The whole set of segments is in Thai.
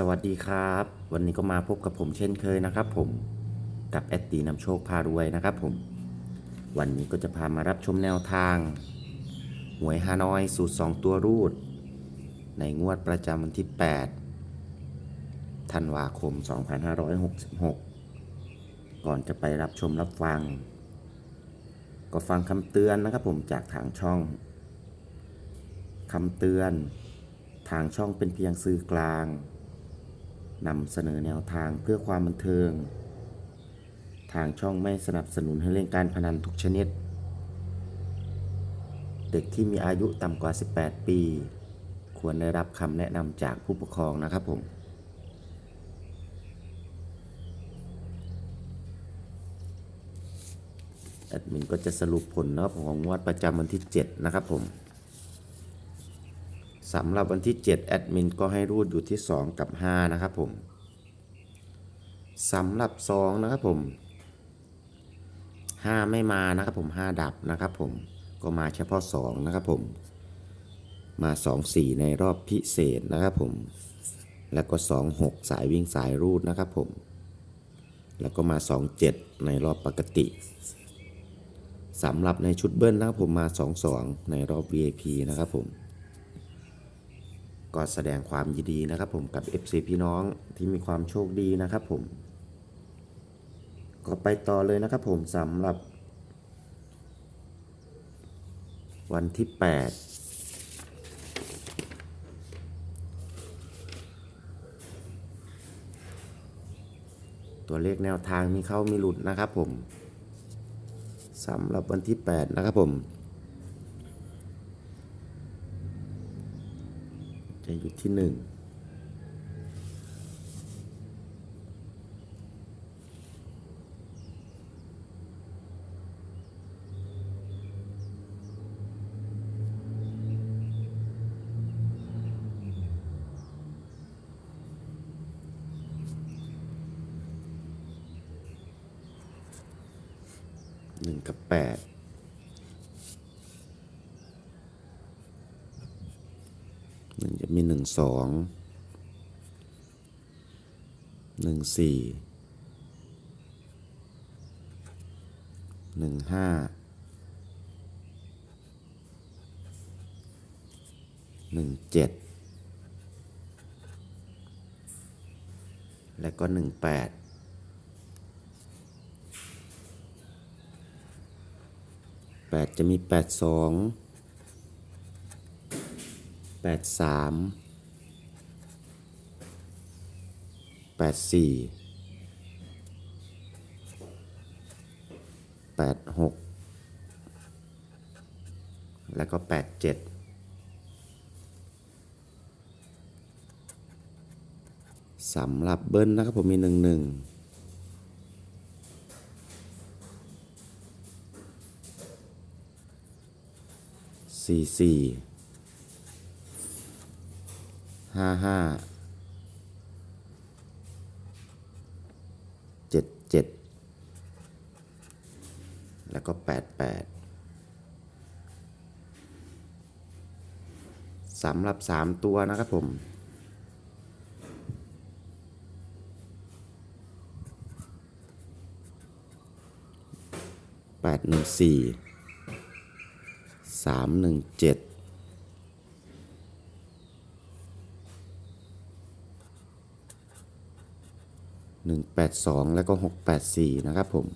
สวัสดีครับ วันนี้ก็มาพบกับผมเช่นเคยนะครับ ผมกับแอดตีนำโชคพารวยนะครับ ผม วันนี้ก็จะพามารับชมแนวทาง หวยฮานอยสูตร 2 ตัวรูด ในงวดประจำวันที่ 8 ธันวาคม 2566 ก่อนจะไปรับชมรับฟัง ก็ฟังคำเตือนนะครับผมจากทางช่องคำเตือน ทางช่องเป็นเพียงสื่อกลาง นำเสนอแนวทางเพื่อความบันเทิง ทางช่องไม่สนับสนุนให้เล่นการพนันทุกชนิด เด็กที่มีอายุต่ำกว่า 18 ปี ควรได้รับคำแนะนำจากผู้ปกครองนะครับผม แอดมินก็จะสรุปผลนะครับของงวดประจำวันที่ 7 นะครับผม สำหรับวันที่ 7 แอดมินก็ให้รูดอยู่ที่ 2 กับ 5 นะครับผมสำหรับ2นะครับผม 5 ไม่มานะครับผม 5 ดับนะครับผมก็มาเฉพาะ 2 นะครับผม มา 2 4 ในรอบพิเศษนะครับผม แล้วก็ 2 6 สายวิ่งสายรูดนะครับผม แล้วก็มา 2 7 ในรอบปกติสำหรับในชุดเบิ้ลนะครับผมมา 2 2 ในรอบ VIP นะครับผม ก็แสดงความยินดีนะครับผมกับ FC พี่น้องที่มีความโชคดีนะครับผม ก็ไปต่อเลยนะครับผมสำหรับ วันที่ 8 ตัวเลขแนวทางมีเข้ามีหลุดนะครับผมสำหรับวันที่ 8 นะครับผม จะอยู่ที่หนึ่งหนึ่งกับแปด หนึ่งจะมีหนึ่งสองหนึ่งสี่หนึ่งห้าหนึ่งเจ็ดและก็หนึ่งแปดแปดจะมีแปดสอง แปดสามแปดสี่แปดหกแล้วก็แปดเจ็ดสำหรับเบิ้ลนะครับผมมีหนึ่งหนึ่งสี่สี่ ห้าห้าเจ็ดเจ็ดแล้วก็แปดแปดสำหรับสามตัวนะครับผมแปดหนึ่งสี่สามหนึ่งเจ็ด หนึ่งแปดสองแล้วก็หกแปดสี่นะครับผม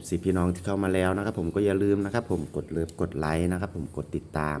FC พี่น้องที่เข้ามาแล้วนะครับผมก็อย่าลืมนะครับผมกดเลิฟกดไลค์นะครับผมกดติดตาม